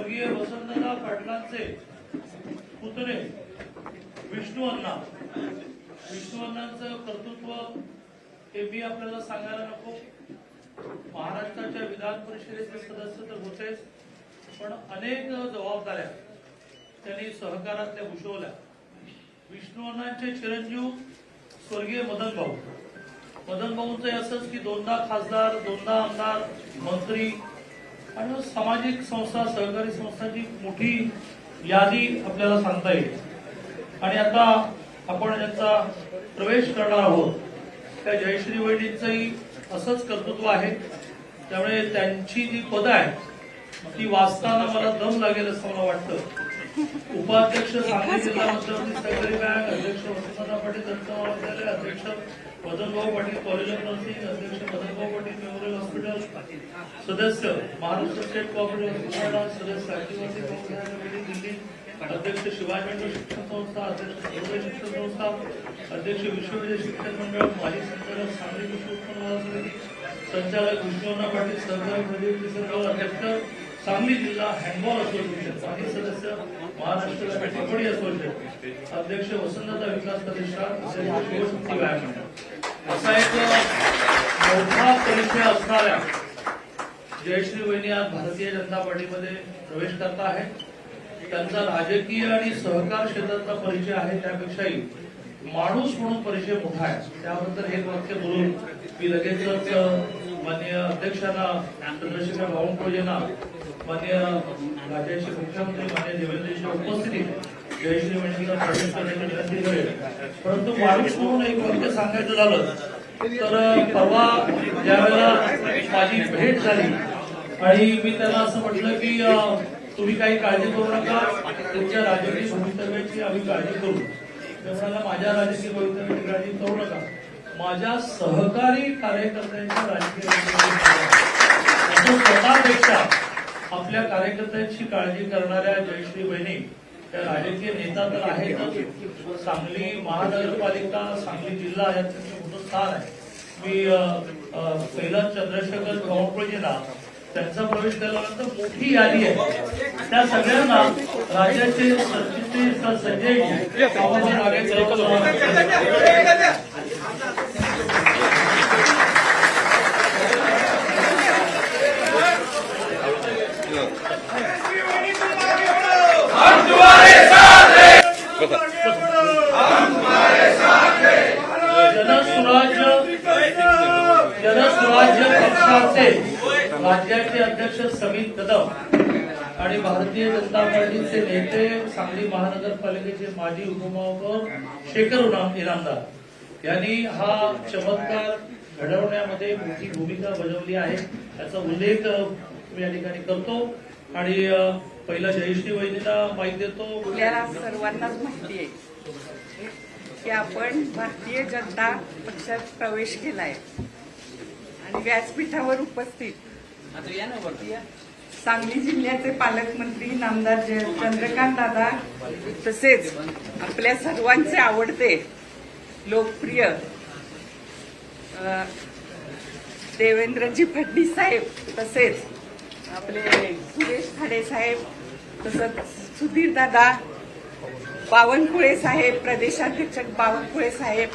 स्वर्गीय वसंतराव पाटलांचे पुतणे विष्णू अण्णा. विष्णू अण्णांचं कर्तृत्व हे मी आपल्याला सांगायला नको. महाराष्ट्राच्या विधान परिषदेचे सदस्य तर होतेच पण अनेक जबाबदाऱ्या त्यांनी सहकारातल्या भूषवल्या. विष्णू अण्णांचे चिरंजीव स्वर्गीय मदन भाऊ. मदन भाऊंचं असंच की दोनदा खासदार दोनदा आमदार मंत्री आणि हो सामाजिक संस्था सहकारी संस्थांची मोठी यादी आपल्याला सांगता येईल. आणि आता आपण ज्यांचा प्रवेश करणार आहोत. त्या जयश्री वैदींचंही असंच कर्तृत्व आहे. त्यामुळे त्यांची जी पदं आहेत ती वाचताना मला दम लागेल असं मला वाटतं. उपाध्यक्ष सांगली जिल्हा मध्यवर्ती सहकारी बँक अध्यक्ष वसुंधरा पाटील दंत महाविद्यालय अध्यक्ष Madanbhau Patil college of nursing अध्यक्ष मदनभाऊ पाटील मेमोरियल हॉस्पिटल सदस्य महाराष्ट्र स्टेट कॉपरेटिव्ह हॉस्पिटल सदस्य आदिवासी कॉपरेटिव्ह कमिटी दिल्ली अध्यक्ष शिवाजी मंडळ शिक्षण संस्था अध्यक्ष सर्वे शिक्षण संस्था अध्यक्ष विश्वविद्यालय शिक्षण मंडळ माजी संचालक सांगली विश्व उत्पन्न समिती संचालक विष्णुअण्णा पाटील सहकारी प्रदीप सर्व अध्यक्ष सांगली जिल्हा हँडबॉल असोसिएशन माजी सदस्य महाराष्ट्र कबड्डी असोसिएशन अध्यक्ष वसंतदा विकास प्रतिष्ठान व्यायाम असा एक मोठा परिचय असणाऱ्या जयश्री वहिनी आज भारतीय जनता पार्टीमध्ये प्रवेश करत आहेत त्यांचा राजकीय आणि सहकार क्षेत्रातला परिचय आहे त्यापेक्षाही माणूस म्हणून परिचय मोठा आहे. त्याबद्दल एक वाक्य बोलून मी लगेचच माननीय अध्यक्षांना चंद्रशेखर बावनकुळेंना माननीय राज्याचे मुख्यमंत्री माननीय देवेंद्रजी उपस्थितीत जयश्री मंडळीला प्रवेश करण्याची विनंती करेल. परंतु माणूस म्हणून एक वाक्य सांगायचं झालं तर परवा ज्यावेळेला माझी भेट झाली आणि मी त्यांना असं म्हटलं की तुम्ही काही काळजी करू नका तुमच्या राजकीय भवितव्याची आम्ही काळजी करू. ते म्हणाला माझ्या राजकीय भवितव्याची काळजी करू नका. माझ्या सहकारी कार्यकर्त्यांच्या राजकीय स्वतःपेक्षा आपल्या कार्यकर्त्यांची काळजी करणाऱ्या जयश्री बहिणी त्या राजकीय नेता तर आहेतच. सांगली महानगरपालिका सांगली जिल्हा याचं मोठं स्थान आहे. मी पहिला चंद्रशेखर बावनकुळेजींना त्यांचा प्रवेश केल्यानंतर मोठी यादी आहे. त्या सगळ्यांना राज्याचे सरचिटणीस संजय राज्याचे अध्यक्ष समीर कदम आणि भारतीय जनता पार्टीचे नेते सांगली महानगरपालिकेचे माजी उपमहापौर शेखर इनामदार यांनी हा चमत्कार घडवण्यामध्ये मोठी भूमिका बजावली आहे. याचा उल्लेख मी या ठिकाणी करतो. आणि पहिला जयश्री वहिनीला माहिती देतो. आपल्याला सर्वांनाच माहिती आहे की आपण भारतीय जनता पक्षात प्रवेश केलाय. आणि व्यासपीठावर उपस्थित सांगली जिल्ह्याचे पालकमंत्री नामदार चंद्रकांत दादा तसेच आपल्या सर्वांचे आवडते लोकप्रिय देवेंद्रजी फडणीस साहेब तसेच आपले सुरेश खाडे साहेब तसंच सुधीर दादा बावनकुळे साहेब प्रदेशाध्यक्ष बावनकुळे साहेब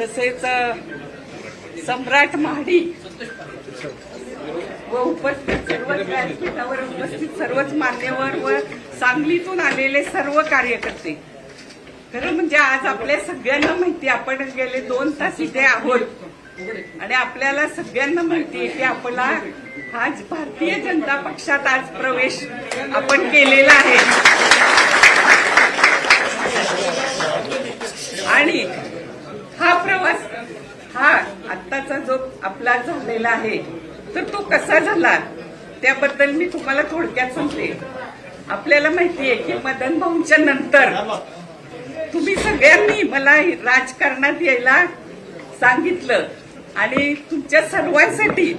तसेच सम्राट महाडी व उपस्थित सर्वच व्यासपीठावर उपस्थित सर्वच मान्यवर व सांगलीतून आलेले सर्व कार्यकर्ते. खरं म्हणजे आज आपल्या सगळ्यांना माहिती आहे, आपण गेले दोन तास इथे आहोत. आणि आपल्याला सगळ्यांना माहिती आहे की आपला आज भारतीय जनता पक्षात आज प्रवेश आपण केलेला आहे. आणि हा प्रवास हा आत्ताचा जो आपला झालेला आहे तर तो कसा झाला? त्याबद्दल मी तुम्हाला थोडक्यात सांगते. आपल्याला माहिती आहे की मदन भाऊंच्या नंतर तुम्ही सगळ्यांनी मला राजकारणात यायला सांगितलं. आणि तुमच्या सर्वांसाठी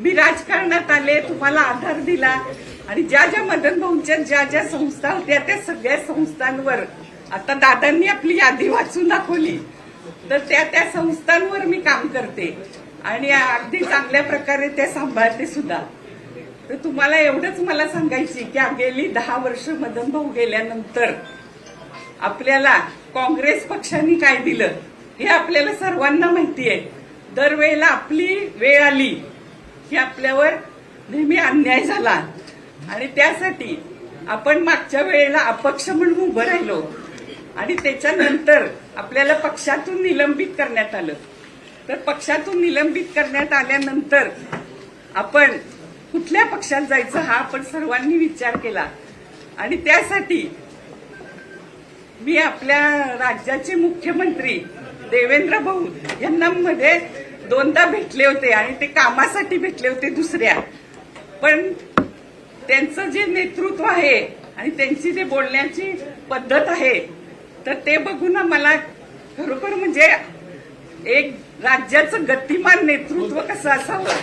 मी राजकारणात आले तुम्हाला आधार दिला. आणि ज्या ज्या मदन भाऊंच्या ज्या ज्या संस्था होत्या त्या सगळ्या संस्थांवर आता दादांनी आपली यादी वाचून दाखवली. तर त्या त्या संस्थांवर मी काम करते. आणि अगदी चांगल्या प्रकारे त्या सांभाळते सुद्धा. तर तुम्हाला एवढंच मला सांगायची की गेली दहा वर्ष मदन भाऊ गेल्यानंतर आपल्याला काँग्रेस पक्षाने काय दिलं हे आपल्याला सर्वांना माहिती आहे. दरवेळेला आपली वेळ आली की आपल्यावर नेहमी अन्याय झाला. आणि त्यासाठी आपण मागच्या वेळेला अपक्ष म्हणून उभं राहिलो. आणि त्याच्यानंतर आपल्याला पक्षातून निलंबित करण्यात आलं. तर पक्षातून निलंबित करण्यात आल्यानंतर आपण कुठल्या पक्षात जायचं हा आपण सर्वांनी विचार केला. आणि त्यासाठी मी आपल्या राज्याचे मुख्यमंत्री देवेंद्र भाऊ यांना मध्ये दोनदा भेटले होते आणि ते कामासाठी भेटले होते दुसऱ्या. पण त्यांचं जे नेतृत्व आहे आणि त्यांची जे बोलण्याची पद्धत आहे तर ते बघून मला खरोखर म्हणजे एक राज्याचं गतिमान नेतृत्व कसं असावं?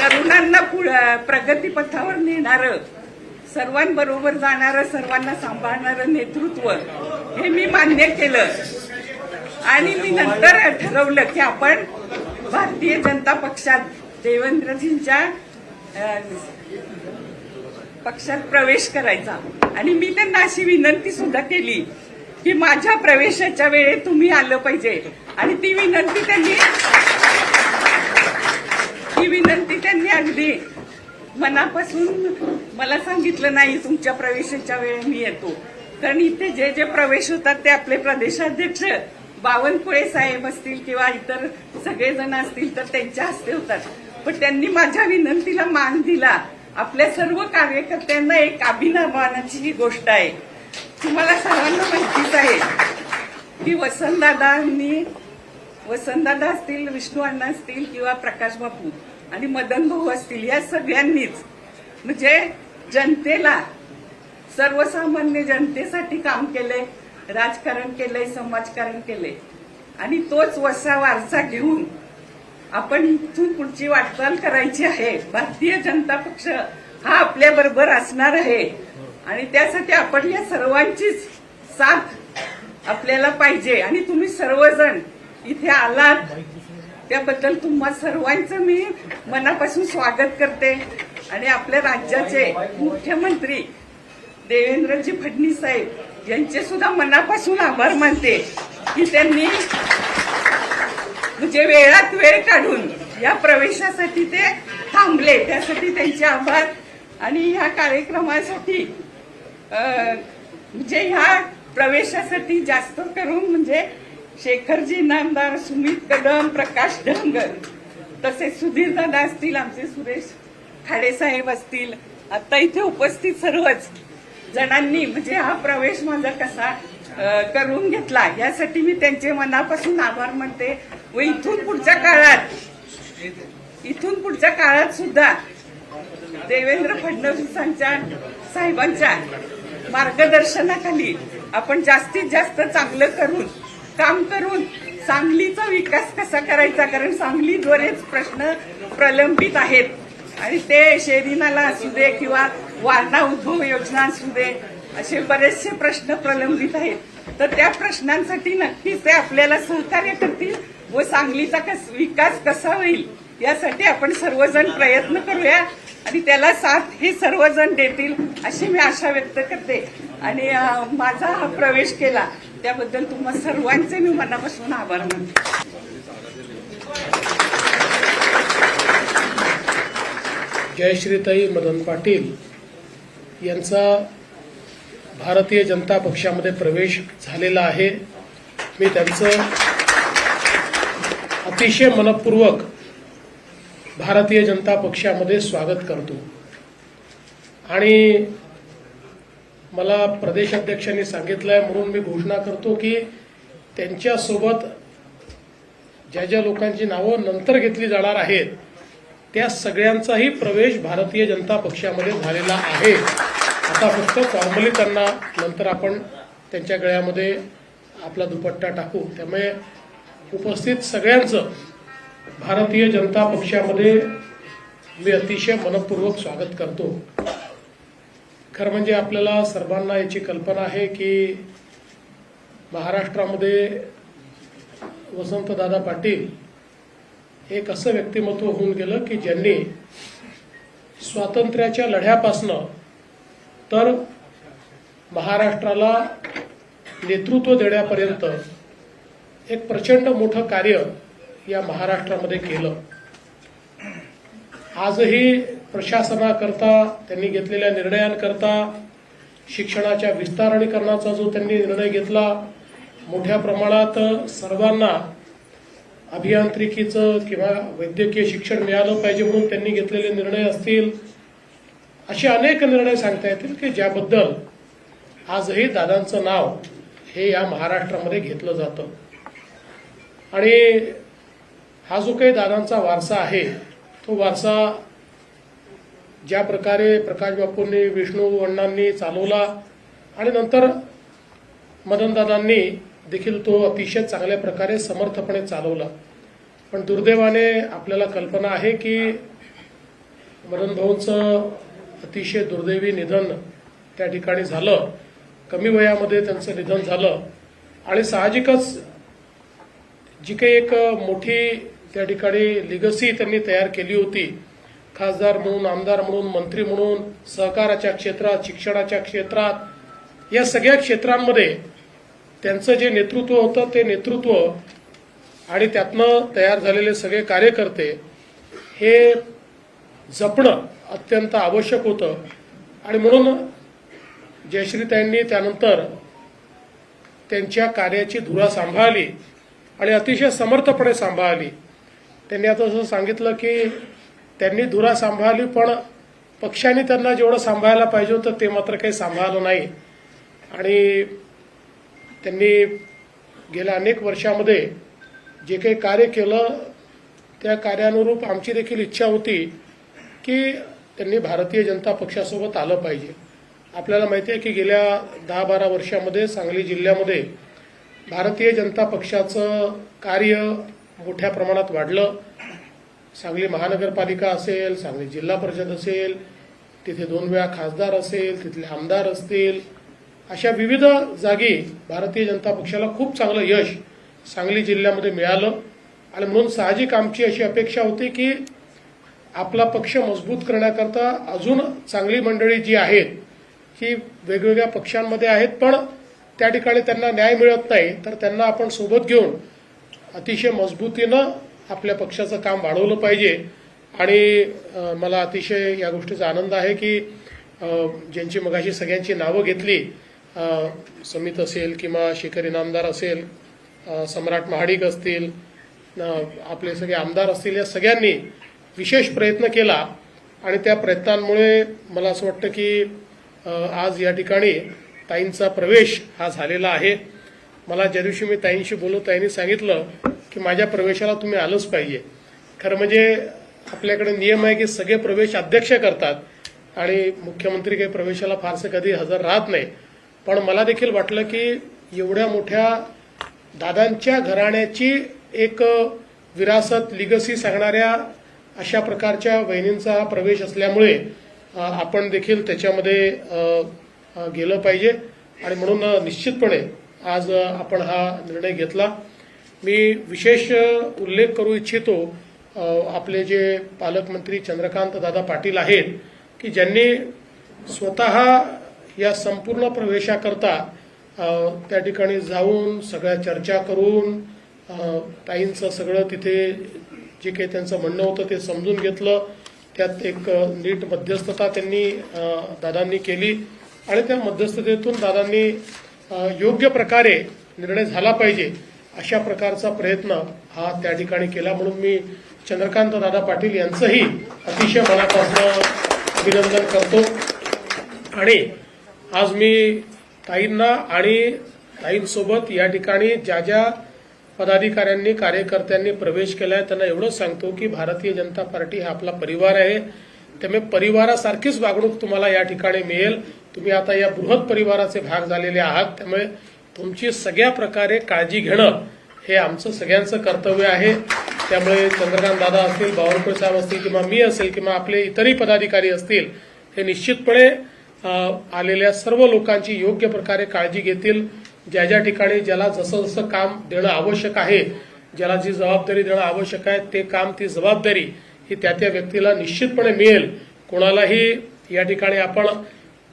तरुणांना प्रगतीपथावर नेणारं सर्वांबरोबर जाणारं सर्वांना सांभाळणारं नेतृत्व हे मी मान्य केलं. आणि मी नंतर ठरवलं की आपण भारतीय जनता पक्षात देवेंद्रजींच्या पक्षात प्रवेश करायचा. आणि मी त्यांना अशी विनंती सुद्धा केली की माझ्या प्रवेशाच्या वेळेत तुम्ही आलं पाहिजे. आणि ती विनंती त्यांनी ती विनंती त्यांनी अगदी मनापासून मला सांगितलं नाही तुमच्या प्रवेशाच्या वेळी मी येतो. कारण इथे जे जे प्रवेश होतात ते आपले प्रदेशाध्यक्ष बावनकुळे साहेब असतील किंवा इतर सगळेजण असतील तर त्यांच्या हस्ते होतात. पण त्यांनी माझ्या विनंतीला मान दिला. आपल्या सर्व कार्यकर्त्यांना एक अभिनवानाची ही गोष्ट आहे. तुम्हाला सर्वांना माहितीच आहे की वसंतदादांनी वसंतदादा असतील विष्णू अण्णा असतील किंवा प्रकाश बापू आणि मदन भाऊ असतील या सगळ्यांनीच म्हणजे जनतेला सर्वसामान्य जनतेसाठी काम केलंय राजकारण केलंय समाजकारण केलंय. आणि तोच वसा वारसा घेऊन आपण इथून पुढची वाटचाल करायची आहे. भारतीय जनता पक्ष हा आपल्या बरोबर असणार आहे. आणि त्यासाठी आपण या सर्वांचीच साथ आपल्याला पाहिजे. आणि तुम्ही सर्वजण इथे आलात त्याबद्दल तुम्हा सर्वांचं मी मनापासून स्वागत करते. आणि आपल्या राज्याचे मुख्यमंत्री देवेंद्रजी फडणवीस साहेब यांचे सुद्धा मनापासून आभार मानते की त्यांनी म्हणजे वेळात वेळ काढून या प्रवेशासाठी ते थांबले. त्यासाठी त्यांचे आभार. आणि ह्या कार्यक्रमासाठी म्हणजे ह्या प्रवेशासाठी जास्त करून म्हणजे शेखरजी नामदार सुमित कदम प्रकाश डंगर तसेच सुधीर दादा असतील आमचे सुरेश खाडेसाहेब असतील आता इथे उपस्थित सर्वच जणांनी म्हणजे हा प्रवेश माझा कसा करून घेतला यासाठी मी त्यांचे मनापासून आभार मानते. व इथून पुढच्या काळात इथून पुढच्या काळात सुद्धा देवेंद्र फडणवीसांच्या साहेबांच्या मार्गदर्शनाखाली आपण जास्तीत जास्त चांगलं करून काम करून सांगलीचा विकास कसा करायचा? कारण सांगलीद्वारेच प्रश्न प्रलंबित आहेत. आणि ते शेरीनाला असू दे किंवा वारणा उद्भव योजना असू दे असे बरेचसे प्रश्न प्रलंबित आहेत. तर त्या प्रश्नांसाठी नक्कीच ते आपल्याला सहकार्य करतील व सांगलीचा कस विकास कसा होईल यासाठी आपण सर्वजण प्रयत्न करूया आणि त्याला साथ हे सर्वजण देतील अशी मी आशा व्यक्त करते. आणि माझा हा प्रवेश केला. त्याबद्दल तुम्हा सर्वांचे मी मनापासून आभार मानते. जयश्रीताई मदन पाटील. यांचा भारतीय जनता पक्षामध्ये प्रवेश झालेला आहे. मी त्यांचं अतिशय मनपूर्वक भारतीय जनता पक्षामध्ये स्वागत करतो. आणि मला प्रदेशाध्यक्षांनी सांगितलं आहे म्हणून मी घोषणा करतो की त्यांच्यासोबत ज्या ज्या लोकांची नावं नंतर घेतली जाणार आहेत त्या सगळ्यांचाही प्रवेश भारतीय जनता पक्षामध्ये झालेला आहे. आता फक्त फॉर्मली त्यांना नंतर आपण त्यांच्या गळ्यामध्ये आपला दुपट्टा टाकू. त्यामुळे उपस्थित सगळ्यांचं भारतीय जनता पक्षामध्ये मी अतिशय मनपूर्वक स्वागत करतो. खरं म्हणजे आपल्याला सर्वांना याची कल्पना आहे की महाराष्ट्रामध्ये वसंतदादा पाटील एक असं व्यक्तिमत्व होऊन गेलं की ज्यांनी स्वातंत्र्याच्या लढ्यापासनं तर महाराष्ट्राला नेतृत्व देण्यापर्यंत एक प्रचंड मोठं कार्य या महाराष्ट्रामध्ये केलं. आजही प्रशासनाकरता त्यांनी घेतलेल्या निर्णयांकरता शिक्षणाच्या विस्तारणीकरणाचा जो त्यांनी निर्णय घेतला मोठ्या प्रमाणात सर्वांना अभियांत्रिकीचं किंवा वैद्यकीय शिक्षण मिळालं पाहिजे म्हणून त्यांनी घेतलेले निर्णय असतील असे अनेक निर्णय सांगता येतील की ज्याबद्दल आजही दादांचं नाव हे या महाराष्ट्रामध्ये घेतलं जातं. आणि हा जो काही दादांचा वारसा आहे तो वारसा ज्या प्रकारे प्रकाश बापूंनी विष्णू अण्णांनी चालवला आणि नंतर मदनदादांनी देखील तो अतिशय चांगल्या प्रकारे समर्थपणे चालवला. पण दुर्दैवाने आपल्याला कल्पना आहे की मदन अतिशय दुर्दैवी निधन त्या ठिकाणी झालं. कमी वयामध्ये त्यांचं निधन झालं. आणि साहजिकच जी काही एक मोठी त्या ठिकाणी लिगसी त्यांनी तयार केली होती खासदार म्हणून आमदार म्हणून मंत्री म्हणून सहकाराच्या क्षेत्रात शिक्षणाच्या क्षेत्रात या सगळ्या क्षेत्रांमध्ये त्यांचं जे नेतृत्व होतं ते नेतृत्व आणि त्यातनं तयार झालेले सगळे कार्यकर्ते हे जपणं अत्यंत आवश्यक होतं. आणि म्हणून जयश्रीताईंनी त्यानंतर त्यांच्या कार्याची धुरा सांभाळली आणि अतिशय समर्थपणे सांभाळली. त्यांनी आता असं सांगितलं की त्यांनी धुरा सांभाळली पण पक्षाने त्यांना जेवढं सांभाळायला पाहिजे होतं ते मात्र काही सांभाळलं नाही. आणि त्यांनी गेल्या अनेक वर्षामध्ये जे काही कार्य केलं त्या कार्यानुरूप आमची देखील इच्छा होती की त्यांनी भारतीय जनता पक्षासोबत आलं पाहिजे. आपल्याला माहिती आहे की गेल्या दहा बारा वर्षामध्ये सांगली जिल्ह्यामध्ये भारतीय जनता पक्षाचं कार्य मोठ्या प्रमाणात वाढलं. सांगली महानगरपालिका असेल सांगली जिल्हा परिषद असेल तिथे दोन वेळा खासदार असेल तिथले आमदार असतील अशा विविध जागी भारतीय जनता पक्षाला खूप चांगलं यश सांगली जिल्ह्यामध्ये मिळालं. आणि म्हणून साहजिक आमची अशी अपेक्षा होती की आपला पक्ष मजबूत करण्याकरता अजून चांगली मंडळी जी आहेत ही वेगवेगळ्या पक्षांमध्ये आहेत. पण त्या ठिकाणी त्यांना न्याय मिळत नाही तर त्यांना आपण सोबत घेऊन अतिशय मजबूतीनं आपल्या पक्षाचं काम वाढवलं पाहिजे. आणि मला अतिशय या गोष्टीचा आनंद आहे की ज्यांची मगाशी सगळ्यांची नावं घेतली समित असेल किंवा शेखर इनामदार असेल सम्राट महाडिक असतील आपले सगळे आमदार असतील या सगळ्यांनी विशेष प्रयत्न केला. आणि त्या प्रयत्नांमुळे मला असं वाटतं की आज या ठिकाणी ताईंचा प्रवेश हा झालेला आहे. मला ज्या दिवशी मी ताईंशी बोललो ताईंनी सांगितलं की माझ्या प्रवेशाला तुम्ही आलंच पाहिजे. खरं म्हणजे आपल्याकडे नियम आहे की सगळे प्रवेश अध्यक्ष करतात आणि मुख्यमंत्री काही प्रवेशाला फारसं कधी हजर राहत नाही. पण मला देखील वाटलं की एवढ्या मोठ्या दादांच्या घराण्याची एक विरासत लिगसी सांगणाऱ्या अशा प्रकारच्या वहिनींचा हा प्रवेश असल्यामुळे आपण देखील त्याच्यामध्ये गेलं पाहिजे. आणि म्हणून निश्चितपणे आज आपण हा निर्णय घेतला. मी विशेष उल्लेख करू इच्छितो आपले जे पालकमंत्री चंद्रकांत दादा पाटील आहेत की ज्यांनी स्वतः या संपूर्ण प्रवेशाकरता त्या ठिकाणी जाऊन सगळ्या चर्चा करून ताईंचं सगळं तिथे जे काही त्यांचं म्हणणं होतं ते समजून घेतलं. त्यात एक नीट मध्यस्थता त्यांनी दादांनी केली आणि त्या मध्यस्थतेतून दादांनी योग्य प्रकारे निर्णय झाला पाहिजे अशा प्रकारचा प्रयत्न हा त्या ठिकाणी केला म्हणून मी चंद्रकांत दादा पाटील यांचंही अतिशय मनापासून अभिनंदन करतो. आणि आज मी ताईंना आणि ताईंसोबत या ठिकाणी ज्या ज्या पदाधिकाऱ्यांनी कार्यकर्त्यांनी प्रवेश केलाय त्यांना एवढंच सांगतो की भारतीय जनता पार्टी हा आपला परिवार आहे. त्यामुळे परिवारासारखीच वागणूक तुम्हाला या ठिकाणी मिळेल. तुम्ही आता या बृहत परिवाराचे भाग झालेले आहात. त्यामुळे तुमची सगळ्या प्रकारे काळजी घेणं हे आमचं सगळ्यांचं कर्तव्य आहे. त्यामुळे चंद्रकांत दादा असतील बावनकुळे साहेब असतील किंवा मी असेल किंवा आपले इतरही पदाधिकारी असतील हे निश्चितपणे आलेल्या सर्व लोकांची योग्य प्रकारे काळजी घेतील. ज्या ज्या ठिकाणी ज्याला जसं जसं काम देणं आवश्यक आहे ज्याला जी जबाबदारी देणं आवश्यक आहे ते काम ती जबाबदारी ही त्या त्या व्यक्तीला निश्चितपणे मिळेल. कोणालाही या ठिकाणी आपण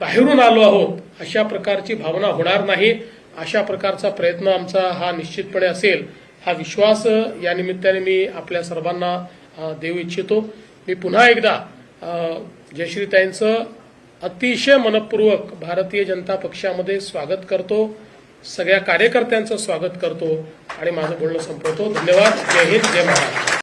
बाहेरून आलो आहोत अशा प्रकारची भावना होणार नाही. अशा प्रकारचा प्रयत्न आमचा हा निश्चितपणे असेल. हा विश्वास या निमित्ताने मी आपल्या सर्वांना देऊ इच्छितो. मी पुन्हा एकदा जयश्रीताईंचं अतिशय मनपूर्वक भारतीय जनता पक्षामध्ये स्वागत करतो. सगळ्या कार्यकर्त्यांचं स्वागत करतो. आणि माझं बोलणं संपवतो. धन्यवाद. जय हिंद. जय महाराष्ट्र.